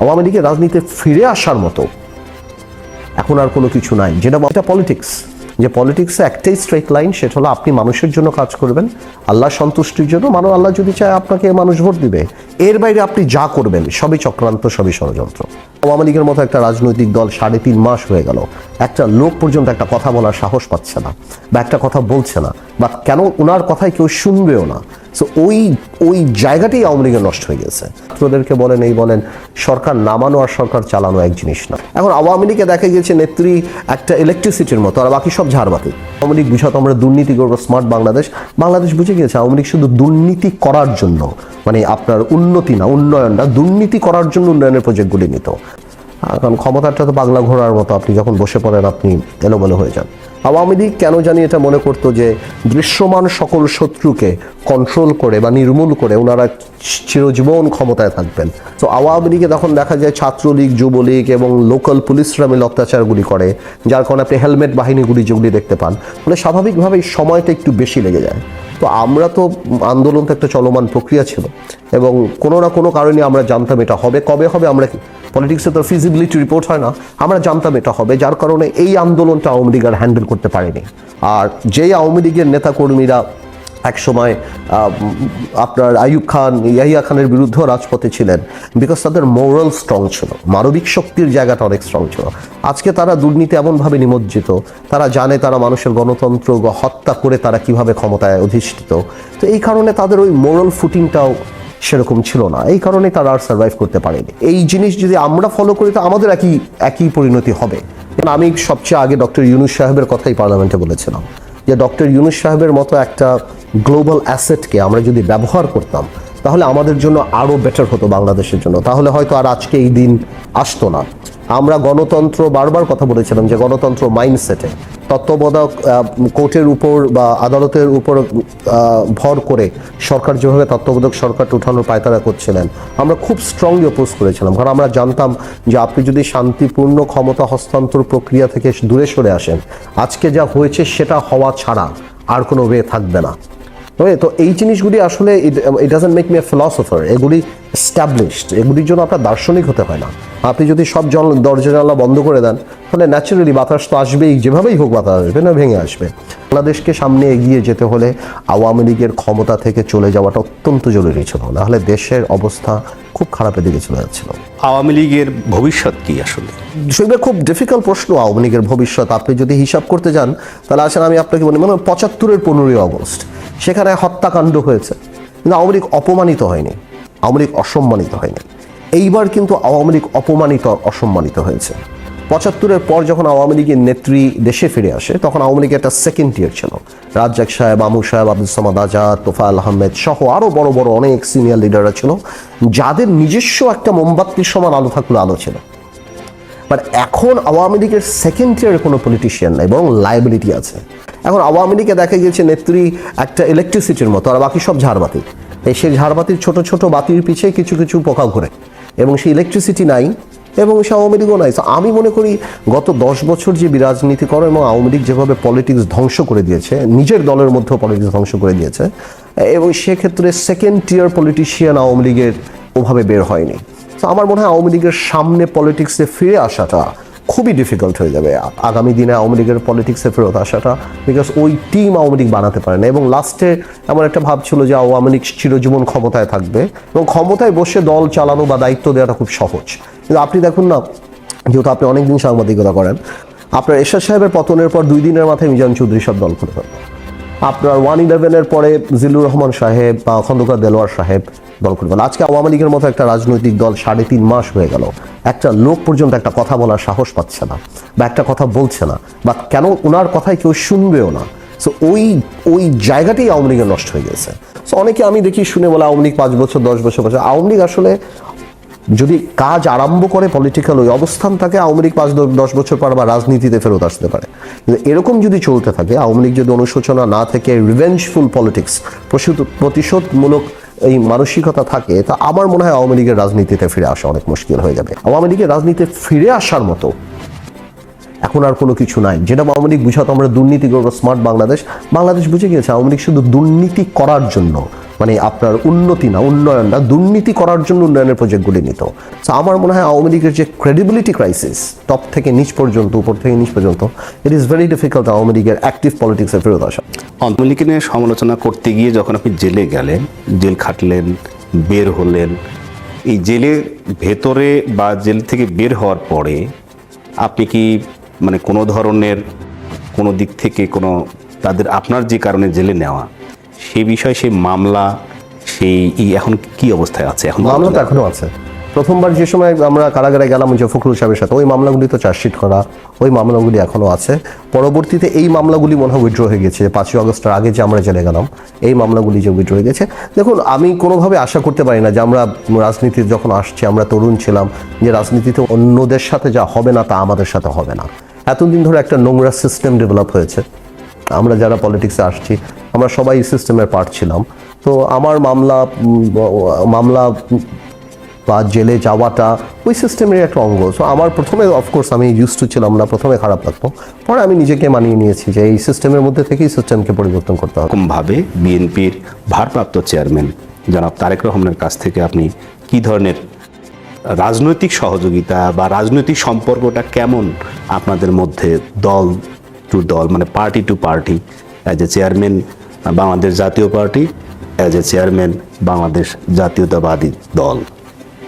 আওয়ামী লীগের রাজনীতিতে ফিরে আসার মতো। এখন আর কোনো কিছু নাই। যেটা এটা পলিটিক্স যে পলিটিক্সে একটাই স্ট্রেট লাইন সেটা হলো আপনি মানুষের জন্য কাজ করবেন, আল্লাহ সন্তুষ্টির জন্য। মানো আল্লাহ যদি চায় আপনাকে মানুষ ভোট দিবে। এর বাইরে আপনি যা করবেন, সবই চক্রান্ত, সবই ষড়যন্ত্র। আওয়ামী লীগের মতো একটা রাজনৈতিক দল সাড়ে তিন মাস হয়ে গেল। একটা লোক পর্যন্ত একটা কথা বলার সাহস পাচ্ছে না, বা একটা কথা বলছে না, বা কেন ওনার কথায় কেউ শুনবেও না। সো ওই ওই জায়গাটাই আওয়ামী লীগের নষ্ট হয়ে গেছে। ছাত্রদেরকে বলেন, এই বলেন, সরকার নামানো আর সরকার চালানো এক জিনিস না। এখন আওয়ামী লীগে দেখা গেছে নেত্রী একটা ইলেকট্রিসিটির মতো, আর বাকি সব ঝাড়বাতি। আওয়ামী লীগ বুঝাতো আমরা দুর্নীতি করব স্মার্ট বাংলাদেশ বাংলাদেশ বুঝে গিয়েছে আওয়ামী লীগ শুধু দুর্নীতি করার জন্য মানে আপনার উন্নতি না, উন্নয়ন না, দুর্নীতি করার জন্য উন্নয়নের প্রজেক্টগুলি নিত। কারণ ক্ষমতাটা তো পাগলা ঘোড়ার মতো, আপনি যখন বসে পড়েন আপনি এলোমেলো হয়ে যান। আওয়ামী লীগ কেন জানি এটা মনে করতো যে দৃশ্যমান সকল শত্রুকে কন্ট্রোল করে বা নির্মূল করে ওনারা চিরজীবন ক্ষমতায় থাকবেন। তো আওয়ামী লীগে তখন দেখা যায় ছাত্রলীগ, যুবলীগ এবং লোকাল পুলিশরা মিলে অত্যাচারগুলি করে, যার কারণে আপনি হেলমেট বাহিনীগুলি যেগুলি দেখতে পান মানে স্বাভাবিকভাবেই সময়টা একটু বেশি লেগে যায়। তো আমরা তো আন্দোলন তো একটা চলমান প্রক্রিয়া ছিল। এবং কোনো না কোনো কারণে আমরা জানতাম এটা হবে। কবে হবে আমরা পলিটিক্সে তো ফিজিবিলিটি রিপোর্ট হয় না। আমরা জানতাম এটা হবে। যার কারণে এই আন্দোলনটা আওয়ামী লীগ আর হ্যান্ডেল করতে পারেনি। আর যেই আওয়ামী লীগের নেতাকর্মীরা একসময় আহ, আপনার আইয়ুব খান ইয়াহিয়া খানের বিরুদ্ধেও রাজপথে ছিলেন বিকজ তাদের মোরাল স্ট্রং ছিল মানবিক শক্তির জায়গাটা অনেক স্ট্রং ছিল। আজকে তারা দুর্নীতি এমনভাবে নিমজ্জিত তারা জানে তারা মানুষের গণতন্ত্র হত্যা করে তারা কীভাবে ক্ষমতায় অধিষ্ঠিত। তো এই কারণে তাদের ওই মোরাল ফুটিংটাও সেরকম ছিল না এই কারণে তারা আর সার্ভাইভ করতে পারেনি। এই জিনিস যদি আমরা ফলো করি তো আমাদের একই একই পরিণতি হবে। আমি সবচেয়ে আগে ডক্টর ইউনুস সাহেবের কথাই পার্লামেন্টে বলেছিলাম। যে ডক্টর ইউনুস সাহেবের মতো একটা গ্লোবাল অ্যাসেটকে আমরা যদি ব্যবহার করতাম তাহলে আমাদের জন্য আরও বেটার হতো বাংলাদেশের জন্য। তাহলে হয়তো আর আজকে এই দিন আসতো না। আমরা গণতন্ত্র বারবার কথা বলেছিলাম যে গণতন্ত্র মাইন্ডসেটে তত্ত্বাবধায়ক কোর্টের উপর বা আদালতের উপর ভর করে সরকার যেভাবে তত্ত্বাবধায়ক সরকারটা উঠানোর পায়তারা করছিলেন, আমরা খুব স্ট্রংলি অপোজ করেছিলাম। কারণ আমরা জানতাম যে আপনি যদি শান্তিপূর্ণ ক্ষমতা হস্তান্তর প্রক্রিয়া থেকে দূরে সরে আসেন, আজকে যা হয়েছে সেটা হওয়া ছাড়া আর কোনো ওয়ে থাকবে না। ওকে তো এই জিনিসগুলি আসলে it doesn't make me a philosopher এগুলি এস্টাবলিশড এগুলির জন্য আপনার দার্শনিক হতে হয় না। আপনি যদি সব জল দরজা জানলা বন্ধ করে দেন তাহলে ন্যাচারালি বাতাস তো আসবেই যেভাবেই হোক বাতাস আসবে না ভেঙে আসবে। বাংলাদেশকে সামনে এগিয়ে যেতে হলে আওয়ামী লীগের ক্ষমতা থেকে চলে যাওয়াটা অত্যন্ত জরুরি ছিল। নাহলে দেশের অবস্থা খুব খারাপের দিকে চলে যাচ্ছিল। আওয়ামী লীগের ভবিষ্যৎ কি আসলে? সেগুলো খুব ডিফিকাল্ট প্রশ্ন আওয়ামী লীগের ভবিষ্যৎ। আপনি যদি হিসাব করতে যান তাহলে আসেন আমি আপনাকে বলি মানে পঁচাত্তরের পনেরোই অগস্ট সেখানে হত্যাকাণ্ড হয়েছে। কিন্তু আওয়ামী লীগ অপমানিত হয়নি। আওয়ামী লীগ অসম্মানিত হয়নি। এইবার কিন্তু আওয়ামী লীগ অপমানিত অসম্মানিত হয়েছে। পঁচাত্তরের পর যখন আওয়ামী লীগের নেত্রী দেশে ফিরে আসে, তখন আওয়ামী লীগের একটা সেকেন্ড ইয়ার ছিল। রাজ্জাক সাহেব, আমু সাহেব, আব্দুল সামাদ আজাদ, তোফায়েল আহমেদ সহ আরও বড় বড় অনেক সিনিয়র লিডাররা ছিল। যাদের নিজস্ব একটা মোমবাতির সমান আলো থাকলে আলো ছিল। বাট এখন আওয়ামী লীগের সেকেন্ড টিয়ারের কোনো পলিটিশিয়ান নাই এবং লাইবিলিটি আছে। এখন আওয়ামী লীগে দেখা গিয়েছে নেত্রী একটা ইলেকট্রিসিটির মতো, আর বাকি সব ঝাড়বাতি। এই সেই ঝাড়বাতির ছোট ছোট বাতির পিছে কিছু কিছু পোকা ঘুরে, এবং সেই ইলেকট্রিসিটি নাই, এবং সে আওয়ামী লীগও নাই। আমি মনে করি গত দশ বছর যে বিরাজনীতি করে, এবং আওয়ামী লীগ যেভাবে পলিটিক্স ধ্বংস করে দিয়েছে, নিজের দলের মধ্যেও পলিটিক্স ধ্বংস করে দিয়েছে, এবং সেক্ষেত্রে সেকেন্ড টিয়ার পলিটিশিয়ান আওয়ামী লীগের ওভাবে বের হয়নি। তো আমার মনে হয় আওয়ামী লীগের সামনে পলিটিক্সে ফিরে আসাটা খুবই ডিফিকাল্ট হয়ে যাবে। আগামী দিনে আওয়ামী লীগের পলিটিক্সে ফেরত আসাটা বিকজ ওই টিম আওয়ামী লীগ বানাতে পারে না। এবং লাস্টে এমন একটা ভাব ছিল যে আওয়ামী লীগ চিরজীবন ক্ষমতায় থাকবে এবং ক্ষমতায় বসে দল চালানো বা দায়িত্ব দেওয়াটা খুব সহজ। কিন্তু আপনি দেখুন না, যেহেতু আপনি অনেকদিন সাংবাদিকতা করেন, আপনার এরশাদ সাহেবের পতনের পর দুই দিনের মাথায় মিজান চৌধুরী সব দল খুলে ফেলল। আপনার ওয়ান ইলেভেনের পরে জিল্লুর রহমান সাহেব বা খন্দকার দেলোয়ার সাহেব দল ফেলল আজকে আওয়ামী লীগের মতো একটা রাজনৈতিক দল সাড়ে তিন মাস হয়ে গেল। একটা লোক পর্যন্ত একটা কথা বলার সাহস পাচ্ছে না বা একটা কথা বলছে না। বা কেন ওনার কথায় কেউ শুনবেও না। সো ওই ওই জায়গাটাই আওয়ামী লীগের নষ্ট হয়ে গেছে। সো অনেকে আমি দেখি শুনে বলে আওয়ামী লীগ পাঁচ বছর, দশ বছর বছর। আওয়ামী লীগ আসলে যদি কাজ আরম্ভ করে পলিটিক্যাল ওই অবস্থান থাকে আওয়ামী লীগ পাঁচ দশ বছর পর আবার রাজনীতিতে ফেরত আসতে পারে। কিন্তু এরকম যদি চলতে থাকে, আওয়ামী লীগ যদি অনুশোচনা না থেকে রিভেঞ্জফুল পলিটিক্স প্রতিশোধমূলক এই মানসিকতা থাকে, তা আমার মনে হয় আওয়ামী লীগের রাজনীতিতে ফিরে আসা অনেক মুশকিল হয়ে যাবে। আওয়ামী লীগের রাজনীতিতে ফিরে আসার মতো এখন আর কোনো কিছু নাই। যেটা আওয়ামী লীগ বুঝাতো, আমরা দুর্নীতি করব স্মার্ট বাংলাদেশ। বাংলাদেশ বুঝে গিয়েছে, আওয়ামী লীগ শুধু দুর্নীতি করার জন্য মানে আপনার উন্নতি না, উন্নয়ন না, দুর্নীতি করার জন্য উন্নয়নের প্রজেক্টগুলি নিত। তো আমার মনে হয় আওয়ামী লীগের যে ক্রেডিবিলিটি ক্রাইসিস টপ থেকে নিচ পর্যন্ত, উপর থেকে নিচ পর্যন্ত it is very difficult Awami লীগের অ্যাক্টিভ পলিটিক্সে ফেরত আসা। আওয়ামী লীগকে নিয়ে সমালোচনা করতে গিয়ে যখন আপনি জেলে গেলেন, জেল খাটলেন, বের হলেন, এই জেলের ভেতরে বা জেল থেকে বের হওয়ার পরে আপনি কি মানে কোনো ধরনের কোনো দিক থেকে কোনো তাদের আপনার যে কারণে জেলে নেওয়া সেই বিষয়ে সেই মামলা সেই এখন কি অবস্থায় আছে? এখন মামলা তো এখনও আছে। প্রথমবার যে সময় আমরা কারাগারে গেলাম যে ফখরুল সাহেবের সাথে ওই মামলাগুলি তো চার্জশিট করা ওই মামলাগুলি এখনও আছে। পরবর্তীতে এই মামলাগুলি মনে হয় উইথড্র হয়ে গেছে। পাঁচই আগস্টের আগে যে আমরা জেলে গেলাম এই মামলাগুলি যে উইথড্র হয়ে গেছে। দেখুন আমি কোনোভাবে আশা করতে পারি না যে আমরা রাজনীতিতে যখন আসছি আমরা তরুণ ছিলাম যে রাজনীতিতে অন্যদের সাথে যা হবে না তা আমাদের সাথে হবে না। এতদিন ধরে একটা নোংরা সিস্টেম ডেভেলপ হয়েছে। আমরা যারা পলিটিক্সে আসছি আমরা সবাই সিস্টেমের পার্ট ছিলাম। তো আমার মামলা মামলা বা জেলে যাওয়াটা ওই সিস্টেমের একটা অঙ্গ। সো আমার প্রথমে অফকোর্স আমি ইউজ টু ছিলাম না, প্রথমে খারাপ লাগতো। পরে আমি নিজেকে মানিয়ে নিয়েছি যে এই সিস্টেমের মধ্যে থেকেই সিস্টেমকে পরিবর্তন করতে হবে। এরকমভাবে বিএনপির ভারপ্রাপ্ত চেয়ারম্যান জনাব তারেক রহমানের কাছ থেকে আপনি কি ধরনের রাজনৈতিক সহযোগিতা বা রাজনৈতিক সম্পর্কটা কেমন আপনাদের মধ্যে দল টু দল মানে party to party as a chairman Bangladesh Jatiya party as a chairman Bangladesh Jatiyatabadi Dal.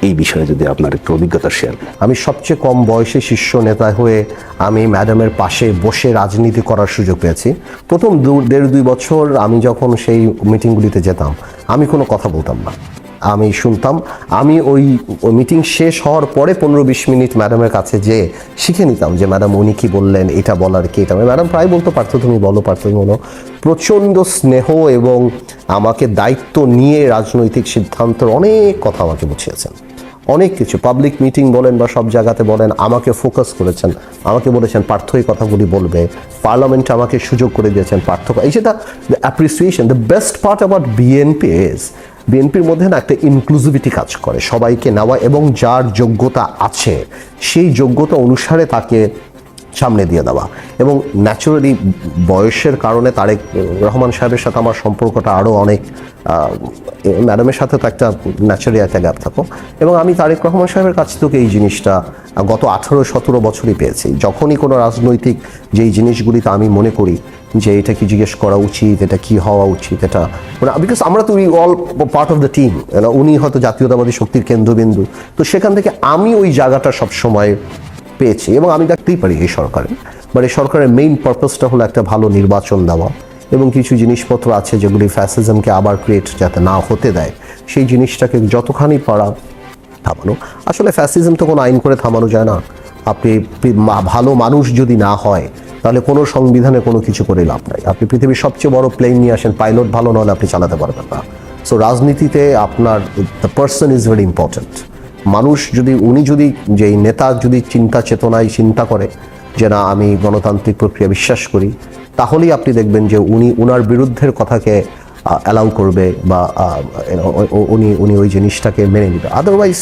এই বিষয়ে যদি আপনার একটু অভিজ্ঞতা শেয়ার আমি সবচেয়ে কম বয়সে শীর্ষ নেতা হয়ে আমি ম্যাডামের পাশে বসে রাজনীতি করার সুযোগ পেয়েছি। প্রথম দু, দেড় দুই বছর আমি যখন সেই মিটিংগুলিতে যেতাম, আমি কোনো কথা বলতাম না। আমি শুনতাম। আমি ওই মিটিং শেষ হওয়ার পরে পনেরো বিশ মিনিট ম্যাডামের কাছে যে শিখে নিতাম যে ম্যাডাম উনি কি বললেন? এটা বলার কি? এটা ম্যাডাম প্রায় বলতো পারতো তুমি বলো পারতো তুমি বলো। প্রচণ্ড স্নেহ এবং আমাকে দায়িত্ব নিয়ে রাজনৈতিক সিদ্ধান্তের অনেক কথা আমাকে বুঝিয়েছেন। অনেক কিছু। পাবলিক মিটিং বলেন বা সব জায়গাতে বলেন, আমাকে ফোকাস করেছেন। আমাকে বলেছেন, পার্থ, এই কথাগুলি বলবে। পার্লামেন্টে আমাকে সুযোগ করে দিয়েছেন, পার্থ। এই যেটা appreciation the best part about BNP is বিএনপির মধ্যে না একটা ইনক্লুসিভিটি কাজ করে। সবাইকে নেওয়া এবং যার যোগ্যতা আছে, সেই যোগ্যতা অনুসারে তাকে সামনে দিয়ে দেওয়া। এবং ন্যাচুরালি বয়সের কারণে তারেক রহমান সাহেবের সাথে আমার সম্পর্কটা আরও অনেক ম্যাডামের সাথে তো একটা ন্যাচারালি একটা গ্যাপ থাকো। এবং আমি তারেক রহমান সাহেবের কাছ থেকে এই জিনিসটা গত আঠারো সতেরো বছরই পেয়েছি। যখনই কোনো রাজনৈতিক যেই জিনিসগুলিতে আমি মনে করি যে এটা কি জিজ্ঞেস করা উচিত, এটা কি হওয়া উচিত, এটা মানে বিকজ আমরা তো we all part of the team উনি হয়তো জাতীয়তাবাদী শক্তির কেন্দ্রবিন্দু। তো সেখান থেকে আমি ওই জায়গাটা সবসময় পেয়েছি এবং আমি দেখতেই পারি এই বাট এই সরকারের মেইন পারপাসটা হলো একটা ভালো নির্বাচন দেওয়া এবং কিছু জিনিসপত্র আছে যেগুলি ফ্যাসিজমকে আবার ক্রিয়েট যাতে না হতে দেয়, সেই জিনিসটাকে যতখানি পারা থামানো। আসলে ফ্যাসিজম তো কোনো আইন করে থামানো যায় না। আপনি ভালো মানুষ যদি না হয়, তাহলে কোনো সংবিধানে কোনো কিছু করে লাভ নাই। আপনি পৃথিবীর সবচেয়ে বড় প্লেন নিয়ে আসেন পাইলট ভালো না হলে আপনি চালাতে পারবেন না। সো রাজনীতিতে আপনার the person is very important মানুষ যদি, উনি যদি যেই নেতা যদি চিন্তা চেতনায় চিন্তা করে যে না, আমি গণতান্ত্রিক প্রক্রিয়া বিশ্বাস করি, তাহলেই আপনি দেখবেন যে উনি উনার বিরুদ্ধের কথাকে অ্যালাউ করবে বা উনি উনি ওই জিনিসটাকে মেনে নেবে। আদারওয়াইজ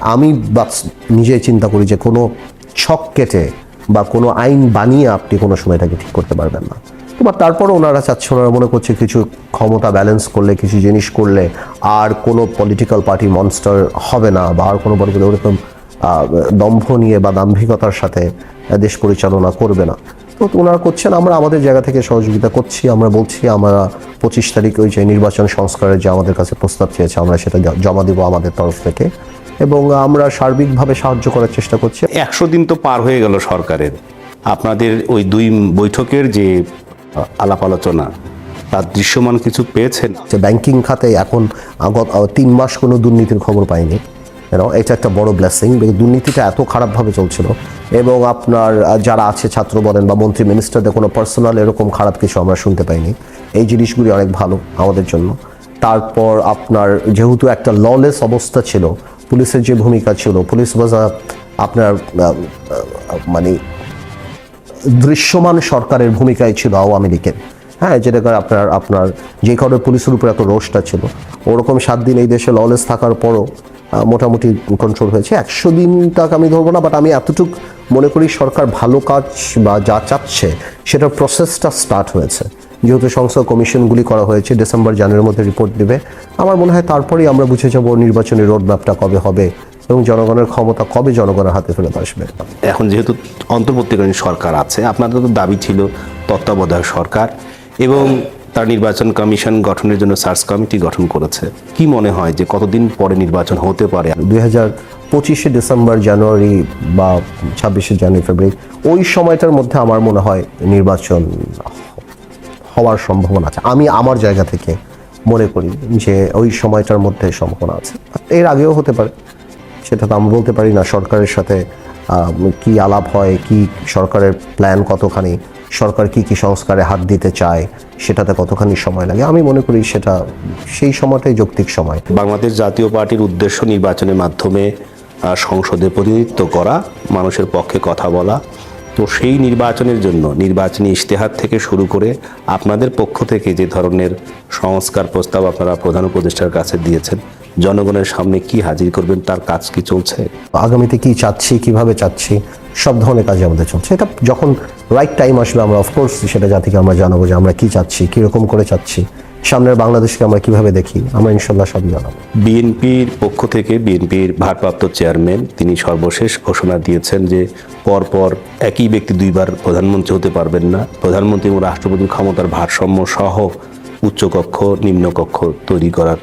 আমি নিজে চিন্তা করি যে কোনো ছক কেটে বা কোনো আইন বানিয়ে আপনি কোনো সময় এটাকে ঠিক করতে পারবেন না। তো বা তারপরও ওনারা চাচ্ছে ওনারা মনে করছে কিছু ক্ষমতা ব্যালেন্স করলে, কিছু জিনিস করলে আর কোনো পলিটিক্যাল পার্টি মনস্টার হবে না বা আর কোনো পলিটিক্যাল ওরকম দম্ভ নিয়ে বা দাম্ভিকতার সাথে দেশ পরিচালনা করবে না। তো ওনারা করছেন, আমরা আমাদের জায়গা থেকে সহযোগিতা করছি, আমরা বলছি, আমরা পঁচিশ তারিখ ওই যে নির্বাচন সংস্কারের যে আমাদের কাছে প্রস্তাব চেয়েছে, আমরা সেটা জমা দেবো আমাদের তরফ থেকে। এবং আমরা সার্বিকভাবে সাহায্য করার চেষ্টা করছি। একশো দিন তো পার হয়ে গেল সরকারের। আপনাদের ওই দুই বৈঠকের যে আলাপ আলোচনা, তার দৃশ্যমান কিছু পেয়েছেন? যে ব্যাংকিং খাতে এখন আগত তিন মাস কোনো দুর্নীতির খবর পাইনি এটা একটা বড় ব্লেসিং দুর্নীতিটা এত খারাপভাবে চলছিল। এবং আপনার যারা আছে, ছাত্র বলেন বা মন্ত্রী মিনিস্টারদের কোনো পার্সোনাল এরকম খারাপ কিছু আমরা শুনতে পাইনি। এই জিনিসগুলি অনেক ভালো আমাদের জন্য। তারপর আপনার যেহেতু একটা ললেস অবস্থা ছিল, পুলিশের যে ভূমিকা ছিল, পুলিশ ওয়াজ আপনার মানে দৃশ্যমান সরকারের ভূমিকায় ছিল আওয়ামী লীগের। হ্যাঁ যেটা আপনার আপনার যে কারণে পুলিশের উপর এত রোষটা ছিল। ওরকম সাত দিন এই দেশে ললেস থাকার পরও মোটামুটি কন্ট্রোল হয়েছে। একশো দিন তাক আমি ধরবো না বাট আমি এতটুকু মনে করি সরকার ভালো কাজ বা যা চাচ্ছে, সেটার প্রসেসটা স্টার্ট হয়েছে। যেহেতু সংসদ কমিশনগুলি করা হয়েছে ডিসেম্বর জানুয়ারির মধ্যে রিপোর্ট দেবে। আমার মনে হয় তারপরেই আমরা বুঝে যাব নির্বাচনী রোড ম্যাপটা কবে হবে। এবং জনগণের ক্ষমতা কবে জনগণের হাতে ফেরত আসবে? এখন যেহেতু অন্তর্বর্তীকালীন সরকার আছে আপনাদের তো দাবি ছিল তত্ত্বাবধায়ক সরকার এবং তার নির্বাচন কমিশন গঠনের জন্য সার্চ কমিটি গঠন করেছে। কি মনে হয় যে কতদিন পরে নির্বাচন হতে পারে? দুই হাজার পঁচিশে ডিসেম্বর জানুয়ারি বা ছাব্বিশে জানুয়ারি ফেব্রুয়ারি ওই সময়টার মধ্যে আমার মনে হয় নির্বাচন হওয়ার সম্ভাবনা আছে। আমি আমার জায়গা থেকে মনে করি যে ওই সময়টার মধ্যে সম্ভাবনা আছে। এর আগেও হতে পারে। সেটা তো আমরা বলতে পারি না, সরকারের সাথে কি আলাপ হয়, কি সরকারের প্ল্যান কতখানি, সরকার কি কি সংস্কারে হাত দিতে চায়, সেটাতে কতখানি সময় লাগে? আমি মনে করি সেটা সেই সময়টাই যৌক্তিক সময়। বাংলাদেশ জাতীয় পার্টির উদ্দেশ্য নির্বাচনের মাধ্যমে সংসদে প্রতিনিধিত্ব করা, মানুষের পক্ষে কথা বলা। তো সেই নির্বাচনের জন্য, নির্বাচনী ইশতেহার থেকে শুরু করে আপনাদের পক্ষ থেকে যে ধরনের সংস্কার প্রস্তাব আপনারা প্রধান উপদেষ্টার কাছে দিয়েছেন জনগণের সামনে কি হাজির করবেন তার কাজ কি চলছে? আগামীতে কি চাচ্ছি কীভাবে চাচ্ছি সব ধরনের কাজ আমাদের চলছে। এটা যখন রাইট টাইম আসবে আমরা অফকোর্স সেটা জাতিকে আমরা জানাব যে আমরা কি চাচ্ছি কীরকম করে চাচ্ছি সামনের বাংলাদেশকে আমরা কীভাবে দেখি আমরা ইনশাল্লাহ সব জানাব। বিএনপির পক্ষ থেকে বিএনপির ভারপ্রাপ্ত চেয়ারম্যান তিনি সর্বশেষ ঘোষণা দিয়েছেন যে পরপর একই ব্যক্তি দুইবার প্রধানমন্ত্রী হতে পারবেন না। প্রধানমন্ত্রী এবং রাষ্ট্রপতির ক্ষমতার ভারসাম্য সহ উচ্চকক্ষ নিম্নকক্ষ তৈরি করার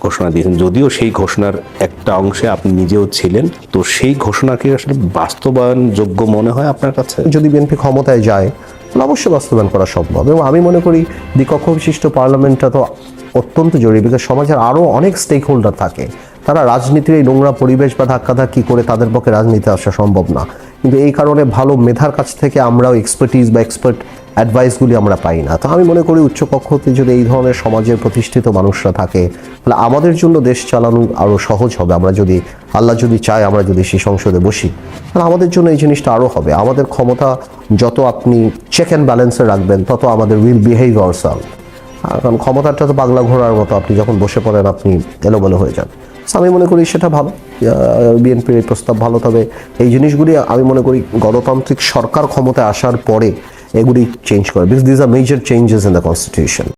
ঘোষণা দিয়েছেন। যদিও সেই ঘোষণার একটা অংশে আপনি নিজেও ছিলেন, তো সেই ঘোষণাকে আসলে বাস্তবায়ন যোগ্য মনে হয় আপনার কাছে? যদি বিএনপি ক্ষমতায় যায়, তাহলে অবশ্যই বাস্তবায়ন করা সম্ভব। এবং আমি মনে করি, দ্বিকক্ষ বিশিষ্ট পার্লামেন্টটা তো অত্যন্ত জরুরি বিকজ সমাজের আরও অনেক স্টেক হোল্ডার থাকে। তারা রাজনীতির এই নোংরা পরিবেশ বা ধাক্কাধাক্কি করে তাদের পক্ষে রাজনীতি আসা সম্ভব না। কিন্তু এই কারণে ভালো মেধার কাছ থেকে আমরাও এক্সপার্টিস বা এক্সপার্ট অ্যাডভাইসগুলি আমরা পাই না। তো আমি মনে করি উচ্চকক্ষতে যদি এই ধরনের সমাজের প্রতিষ্ঠিত মানুষরা থাকে, তাহলে আমাদের জন্য দেশ চালানো আরও সহজ হবে। আমরা যদি, আল্লাহ যদি চায়, আমরা যদি সেই সংসদে বসি, তাহলে আমাদের জন্য এই জিনিসটা আরও হবে। আমাদের ক্ষমতা যত আপনি চেক অ্যান্ড ব্যালেন্সে রাখবেন, তত আমাদের উইল বিহেভ আওয়ার কারণ ক্ষমতাটা তো পাগলা ঘোড়ার মতো, আপনি যখন বসে পড়েন, আপনি এলোমেলো হয়ে যান। আমি মনে করি সেটা ভালো। বিএনপির এই প্রস্তাব ভালো, তবে এই জিনিসগুলি আমি মনে করি গণতান্ত্রিক সরকার ক্ষমতায় আসার পরে এগুলি চেঞ্জ করে because these are major changes in the constitution